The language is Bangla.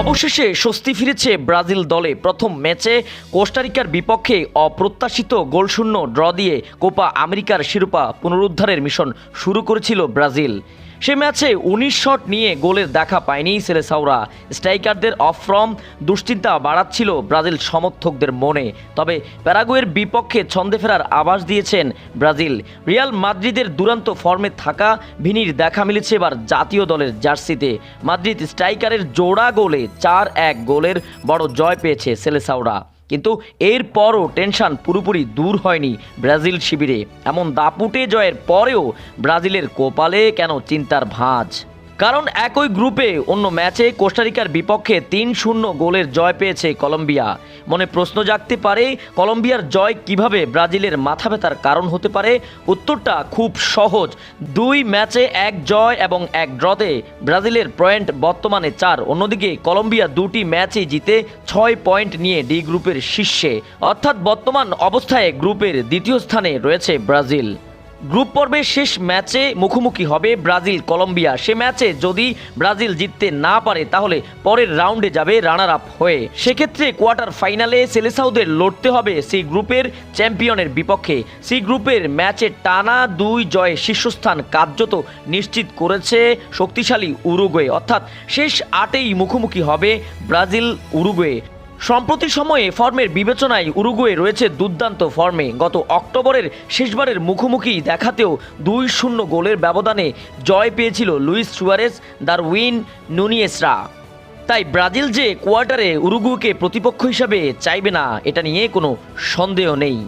অবশেষে স্বস্তি ফিরেছে ব্রাজিল দলে। প্রথম ম্যাচে কোস্টারিকার বিপক্ষে অপ্রত্যাশিত গোলশূন্য ড্র দিয়ে কোপা আমেরিকার শিরোপা পুনরুদ্ধারের মিশন শুরু করেছিল ব্রাজিল। সে ম্যাচে উনিশ শট নিয়ে গোলের দেখা পায়নি সেলেসাওরা স্ট্রাইকারদের অফ দুশ্চিন্তা বাড়াচ্ছিল ব্রাজিল সমর্থকদের মনে। তবে প্যারাগুয়ের বিপক্ষে ছন্দে ফেরার আভাস দিয়েছেন ব্রাজিল। রিয়াল মাদ্রিদের দুরন্ত ফর্মে থাকা ভিনির দেখা মিলেছে এবার জাতীয় দলের জার্সিতে। মাদ্রিদ স্ট্রাইকারের জোড়া গোলে চার এক গোলের বড় জয় পেয়েছে সেলেসাওরা কিন্তু এরপরও টেনশন পুরোপুরি দূর হয়নি ব্রাজিল শিবিরে। এমন দাপুটে জয়ের পরেও ব্রাজিলের কোপালে কেন চিন্তার ভাঁজ? কারণ একই গ্রুপে অন্য ম্যাচে কোস্টারিকার বিপক্ষে তিন শূন্য গোলের জয় পেয়েছে কলম্বিয়া। মনে প্রশ্ন জাগতে পারে, কলম্বিয়ার জয় কীভাবে ব্রাজিলের মাথা ব্যথার কারণ হতে পারে? উত্তরটা খুব সহজ। দুই ম্যাচে এক জয় এবং এক ড্রতে ব্রাজিলের পয়েন্ট বর্তমানে চার। অন্যদিকে কলম্বিয়া দুটি ম্যাচে জিতে ছয় পয়েন্ট নিয়ে ডি গ্রুপের শীর্ষে। অর্থাৎ বর্তমান অবস্থায় গ্রুপের দ্বিতীয় স্থানে রয়েছে ব্রাজিল। গ্রুপ পর্বের শেষ ম্যাচে মুখোমুখি হবে ব্রাজিল, কলম্বিয়া। সে ম্যাচে যদি ব্রাজিল জিততে না পারে, তাহলে পরের রাউন্ডে যাবে রানার আপ হয়ে। সেক্ষেত্রে কোয়ার্টার ফাইনালে সেলেসাউদের লড়তে হবে সি গ্রুপের চ্যাম্পিয়নের বিপক্ষে। সি গ্রুপের ম্যাচে টানা দুই জয়ে শীর্ষস্থান কার্যত নিশ্চিত করেছে শক্তিশালী উরুগুয়ে। অর্থাৎ শেষ আটেই মুখোমুখি হবে ব্রাজিল উরুগুয়ে সম্প্রতি সময়ে ফর্মের বিবেচনায় উরুগুয়ে রয়েছে দুর্দান্ত ফর্মে। গত অক্টোবরের শেষবারের মুখোমুখি দেখাতেও দুই শূন্য গোলের ব্যবধানে জয় পেয়েছিল লুইস সুয়ারেস দারউইন নুনিয়েসরা। তাই ব্রাজিল যে কোয়ার্টারে উরুগুকে প্রতিপক্ষ হিসাবে চাইবে না, এটা নিয়ে কোনো সন্দেহ নেই।